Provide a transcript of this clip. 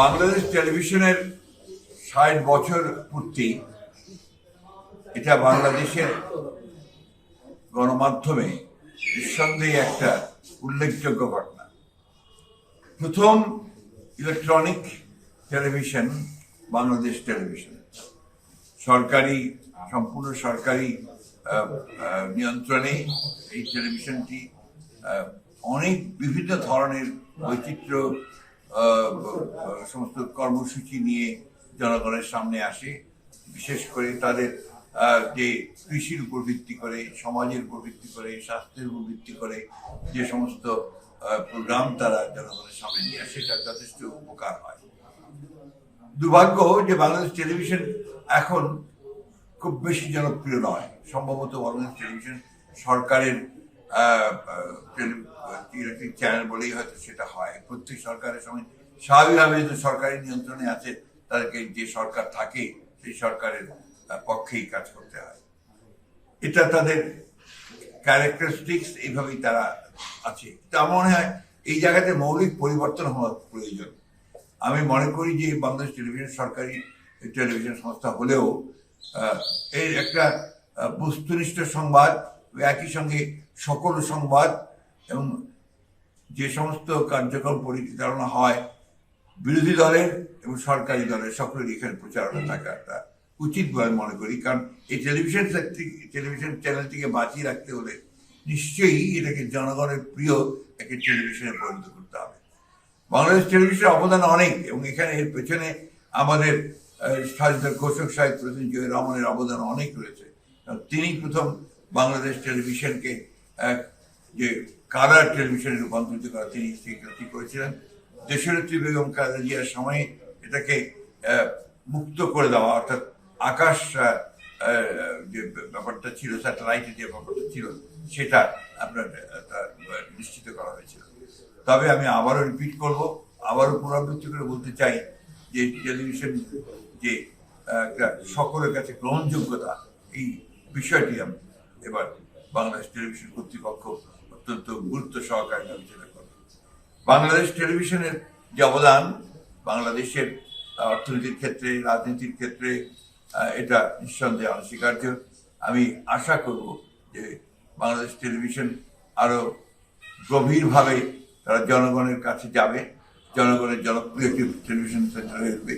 বাংলাদেশ টেলিভিশনের ষাট বছর পূর্তি, এটা বাংলাদেশের গণমাধ্যমে নিঃসন্দেহে একটা উল্লেখযোগ্য ঘটনা। প্রথম ইলেকট্রনিক টেলিভিশন বাংলাদেশ টেলিভিশন। সরকারি, সম্পূর্ণ সরকারি নিয়ন্ত্রণে এই টেলিভিশনটি অনেক বিভিন্ন ধরনের বৈচিত্র্য সমস্ত কর্মসূচি নিয়ে জনগণের সামনে আসে। বিশেষ করে তাদের যে কৃষির উপর ভিত্তি করে, সমাজের উপর ভিত্তি করে, স্বাস্থ্যের উপর ভিত্তি করে যে সমস্ত প্রোগ্রাম তারা জনগণের সামনে নিয়ে আসে সেটা যথেষ্ট উপকার হয়। দুর্ভাগ্য যে বাংলাদেশ টেলিভিশন এখন খুব বেশি জনপ্রিয় নয়। সম্ভবত বাংলাদেশ টেলিভিশন সরকারের চ্যানেল বলেই হয়তো সেটা হয়। প্রত্যেক সরকারের সময় স্বাভাবিকভাবে যে সরকারি নিয়ন্ত্রণে আছে, তাদেরকে যে সরকার থাকে, সেই সরকারের পক্ষেই কাজ করতে হয়। এটা তাদের ক্যারেক্টারিস্টিক্স এইভাবেই তারা আছে। তা মনে হয় এই জায়গাতে মৌলিক পরিবর্তন হওয়া প্রয়োজন। আমি মনে করি যে বাংলাদেশ টেলিভিশন সরকারি টেলিভিশন সংস্থা হলেও এর একটা বস্তুনিষ্ঠ সংবাদ একই সঙ্গে সকল সংবাদ এবং যে সমস্ত কার্যক্রম পরিচালনা হয় বিরোধী দলের এবং সরকারি দলের সকলের এখানে প্রচারণা থাকাটা উচিত বলে মনে করি। কারণ এই টেলিভিশন টেলিভিশন চ্যানেলটিকে বাঁচিয়ে রাখতে হলে নিশ্চয়ই এটাকে জনগণের প্রিয় একটা টেলিভিশনে পরিণত করতে হবে। বাংলাদেশ টেলিভিশনের অবদান অনেক এবং এখানে এর পেছনে আমাদের স্বাধীনতা ঘোষক প্রতিনিধি জহির রহমানের অবদান অনেক রয়েছে। তিনি প্রথম বাংলাদেশ টেলিভিশনকে এক যে কালার টেলিভিশনে রূপান্তরিত করা তিনি কাজটি করেছিলেন। দেশনেত্রী বেগম খালেদা জিয়ার সময়ে এটাকে মুক্ত করে দেওয়া, অর্থাৎ আকাশ যে ব্যাপারটা ছিল স্যাটেলাইটের যে ব্যাপারটা ছিল, সেটা আপনার নিশ্চিত করা হয়েছিল। তবে আমি আবারও রিপিট করব, আবারও পুনরাবৃত্তি করে বলতে চাই যে টেলিভিশন যে সকলের কাছে গ্রহণযোগ্যতা, এই বিষয়টি আমি এবার বাংলাদেশ টেলিভিশন কর্তৃপক্ষ অত্যন্ত গুরুত্ব সহকারে বিবেচনা করবে। বাংলাদেশ টেলিভিশনের যে অবদান, বাংলাদেশের অর্থনীতির ক্ষেত্রে, রাজনীতির ক্ষেত্রে এটা নিঃসন্দেহে অনস্বীকার্য। আমি আশা করব যে বাংলাদেশ টেলিভিশন আরও গভীরভাবে তারা জনগণের কাছে যাবে, জনগণের জনপ্রিয় টেলিভিশন সেন্টার হয়ে উঠবে